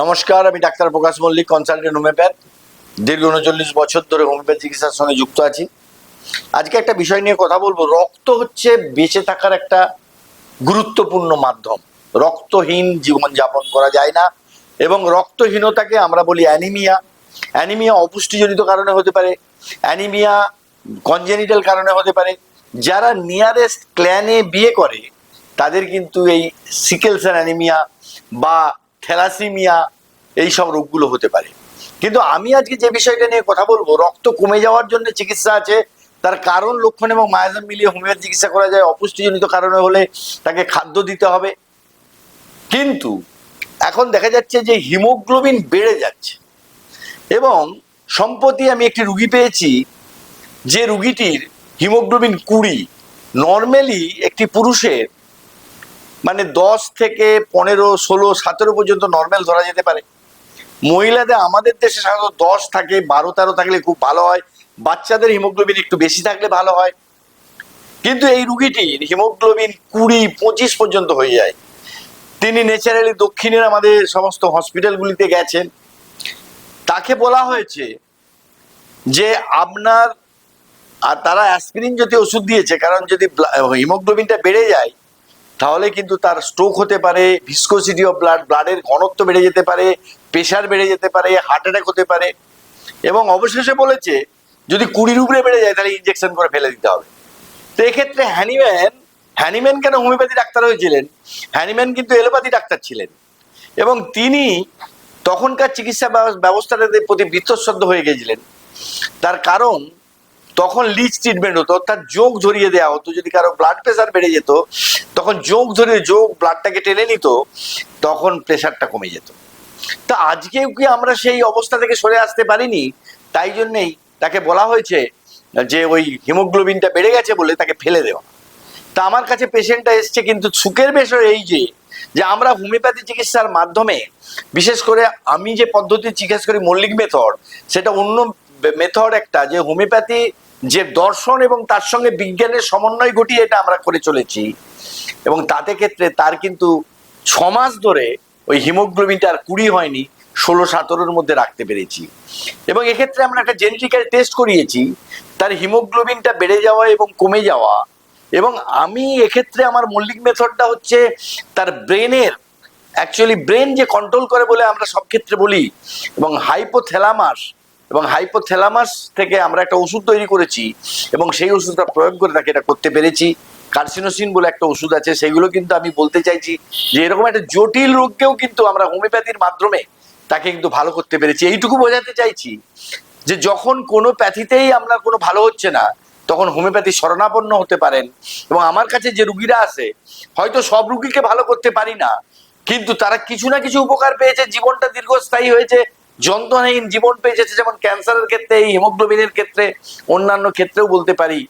নমস্কার, আমি doctor Prakash Mallick consultant homeopath দীর্ঘ উনচল্লিশ বছর ধরে হোমিওপ্যাথ চিকিৎসার সঙ্গে যুক্ত আছি। আজকে একটা বিষয় নিয়ে কথা বলব। রক্ত হচ্ছে বেঁচে থাকার একটা গুরুত্বপূর্ণ মাধ্যম। রক্তহীন জীবন যাপন করা যায় না এবং রক্তহীনতাকে আমরা বলি অ্যানিমিয়া অ্যানিমিয়া অপুষ্টিজনিত কারণে হতে পারে অ্যানিমিয়া কনজেনিটাল কারণে হতে পারে। যারা নিয়ারেস্ট ক্ল্যানে বিয়ে করে, তাদের কিন্তু এই সিকেলসের অ্যানিমিয়া বা থ্যালাসিমিয়া এই সব রোগগুলো হতে পারে। কিন্তু আমি আজকে যে বিষয়টা নিয়ে কথা বলব, রক্ত কমে যাওয়ার জন্য চিকিৎসা আছে, তার কারণ, লক্ষণ এবং মায়াজাম মিলিয়ে হোমিওপ্যাথি চিকিৎসা করা যায়, অপুষ্টিজনিত কারণে হলে তাকে খাদ্য দিতে হবে। কিন্তু এখন দেখা যাচ্ছে যে হিমোগ্লোবিন বেড়ে যাচ্ছে এবং সম্প্রতি আমি একটি রুগী পেয়েছি যে রুগীটির হিমোগ্লোবিন কুড়ি। নর্মালি একটি পুরুষের মানে দশ থেকে পনেরো, ষোলো, সতেরো পর্যন্ত নর্মাল ধরা যেতে পারে। মহিলাদের আমাদের দেশে সাধারণত দশ থাকে, বারো, তেরো থাকলে খুব ভালো হয়। বাচ্চাদের হিমোগ্লোবিন একটু বেশি থাকলে ভালো হয়। কিন্তু এই রুগীটির হিমোগ্লোবিন কুড়ি, পঁচিশ পর্যন্ত হয়ে যায়। তিনি ন্যাচারালি দক্ষিণের আমাদের সমস্ত হসপিটালগুলিতে গেছেন। তাকে বলা হয়েছে যে আপনার আর তারা অ্যাসপিরিন যদি ওষুধ দিয়েছে, কারণ যদি হিমোগ্লোবিনটা বেড়ে যায় তাহলে কিন্তু তার স্ট্রোক হতে পারে ভিসকোসিটি অফ ব্লাড ব্লাডের ঘনত্ব বেড়ে যেতে পারে প্রেশার বেড়ে যেতে পারে হার্ট অ্যাটাক হতে পারে। এবং অবশেষে বলেছে, যদি কুড়ির উপরে বেড়ে যায়, তাহলে ইনজেকশন করে ফেলে দিতে হবে। তো এক্ষেত্রে হ্যানিম্যান হ্যানিম্যান কেন হোমিওপ্যাথি ডাক্তার হয়েছিলেন হ্যানিম্যান কিন্তু এলোপ্যাথি ডাক্তার ছিলেন। এবং তিনি তখনকার চিকিৎসা ব্যবস্থাটাতে প্রতি বৃত্তশ্রদ্ধ হয়ে গেছিলেন। তার কারণ তখন লিচ ট্রিটমেন্ট হতো, অর্থাৎ যোগ ধরিয়ে দেওয়া হতো, যদি কারও ব্লাড প্রেশার বেড়ে যেত, তখন যোগ ধরিয়ে যোগ ব্লাডটাকে টেনে নিত, তখন প্রেশারটা কমে যেত। তা আজকেও কি আমরা সেই অবস্থা থেকে সরে আসতে পারিনি? তাই জন্যেই তাকে বলা হয়েছে যে ওই হিমোগ্লোবিনটা বেড়ে গেছে বলে তাকে ফেলে দেওয়া। তা আমার কাছে পেশেন্টটা এসছে কিন্তু সুখের বিষয় এই যে যে আমরা হোমিওপ্যাথি চিকিৎসার মাধ্যমে, বিশেষ করে আমি যে পদ্ধতি চিকিৎসা করি মল্লিক মেথড সেটা অন্য মেথড একটা যে হোমিওপ্যাথি যে দর্শন এবং তার সঙ্গে বিজ্ঞানের সমন্বয় ঘটিয়ে এটা আমরা করে চলেছি। এবং তাতে ক্ষেত্রে তার কিন্তু ছ মাস ধরে ওই হিমোগ্লোবিনটা আর কুড়ি হয়নি, ষোলো সতেরোর মধ্যে রাখতে পেরেছি। এবং এক্ষেত্রে আমরা একটা জেনেটিক্যাল টেস্ট করিয়েছি, তার হিমোগ্লোবিনটা বেড়ে যাওয়া এবং কমে যাওয়া। এবং আমি এক্ষেত্রে আমার মৌলিক মেথডটা হচ্ছে তার ব্রেনের অ্যাকচুয়ালি ব্রেন যে কন্ট্রোল করে বলে আমরা সব ক্ষেত্রে বলি, এবং হাইপোথ্যালামাস এবং হাইপোথ্যালামাস থেকে আমরা একটা ওষুধ তৈরি করেছি এবং সেই ওষুধটা প্রয়োগ করে তাকে এটা করতে পেরেছি। কার্সিনোসিন বলে একটা ওষুধ আছে, সেগুলো কিন্তু আমি বলতে চাইছি যে এরকম একটা জটিল রোগকেও কিন্তু আমরা হোমিওপ্যাথির মাধ্যমে তাকে কিন্তু ভালো করতে পেরেছি। এইটুকু বোঝাতে চাইছি যে যখন কোনো প্যাথিতেই আমরা কোনো ভালো হচ্ছে না, তখন হোমিওপ্যাথি শরণাপন্ন হতে পারেন এবং আমার কাছে যে রুগীরা আসে হয়তো সব রুগীকে ভালো করতে পারি না, কিন্তু তারা কিছু না কিছু উপকার পেয়েছে, জীবনটা দীর্ঘস্থায়ী হয়েছে যন্ত্রণাহীন জীবন পেয়ে যেতে যেমন ক্যান্সারের ক্ষেত্রে, এই হিমোগ্লোবিনের ক্ষেত্রে, অন্যান্য ক্ষেত্রেও বলতে পারি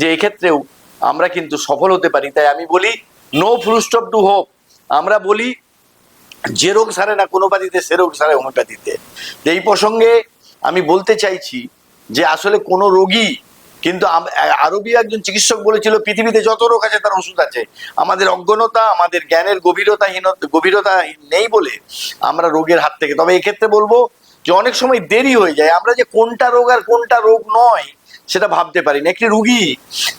যে এক্ষেত্রেও আমরা কিন্তু সফল হতে পারি। তাই আমি বলি নো ফুলস্ট টু হোপ আমরা বলি, যে রোগ সারে না, কোনো পাতিতে সে রোগ সারে হোমিওপ্যাথিতে। এই প্রসঙ্গে আমি বলতে চাইছি যে আসলে কোনো রোগী কিন্তু আরবি একজন চিকিৎসক বলেছিল, পৃথিবীতে যত রোগ আছে তার ওষুধ আছে। আমাদের অজ্ঞতা আমাদের জ্ঞানের গভীরতাহীন গভীরতা নেই বলে আমরা রোগের হাত থেকে। তবে এক্ষেত্রে বলব যে অনেক সময় দেরি হয়ে যায়। আমরা যে কোনটা রোগ আর কোনটা রোগ নয়, সেটা ভাবতে পারি না একটি রুগী,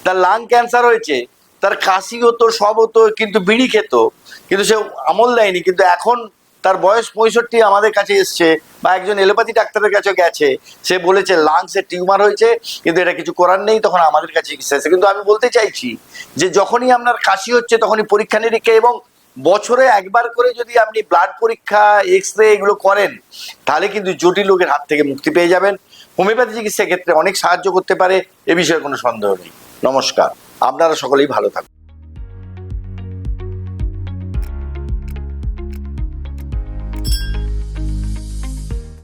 তার লাং ক্যান্সার হয়েছে, তার কাশি হতো, সব হতো, কিন্তু বিড়ি খেত, কিন্তু সে আমল দেয়নি। কিন্তু এখন তার বয়স পঁয়ষট্টি আমাদের কাছে এসছে বা একজন এলোপ্যাথি ডাক্তারের কাছে গেছে। সে বলেছে লাংসে টিউমার হয়েছে, কিন্তু এটা কিছু করার নেই, তখন আমাদের কাছে চিকিৎসা এসেছে। কিন্তু আমি বলতে চাইছি যে, যখনই আপনার কাশি হচ্ছে, তখনই পরীক্ষা নিরীক্ষা এবং বছরে একবার করে যদি আপনি ব্লাড পরীক্ষা এক্স রে এগুলো করেন, তাহলে কিন্তু জটিল রোগের হাত থেকে মুক্তি পেয়ে যাবেন। হোমিওপ্যাথি চিকিৎসার ক্ষেত্রে অনেক সাহায্য করতে পারে, এ বিষয়ে কোনো সন্দেহ নেই। নমস্কার। আপনারা সকলেই ভালো থাকুন।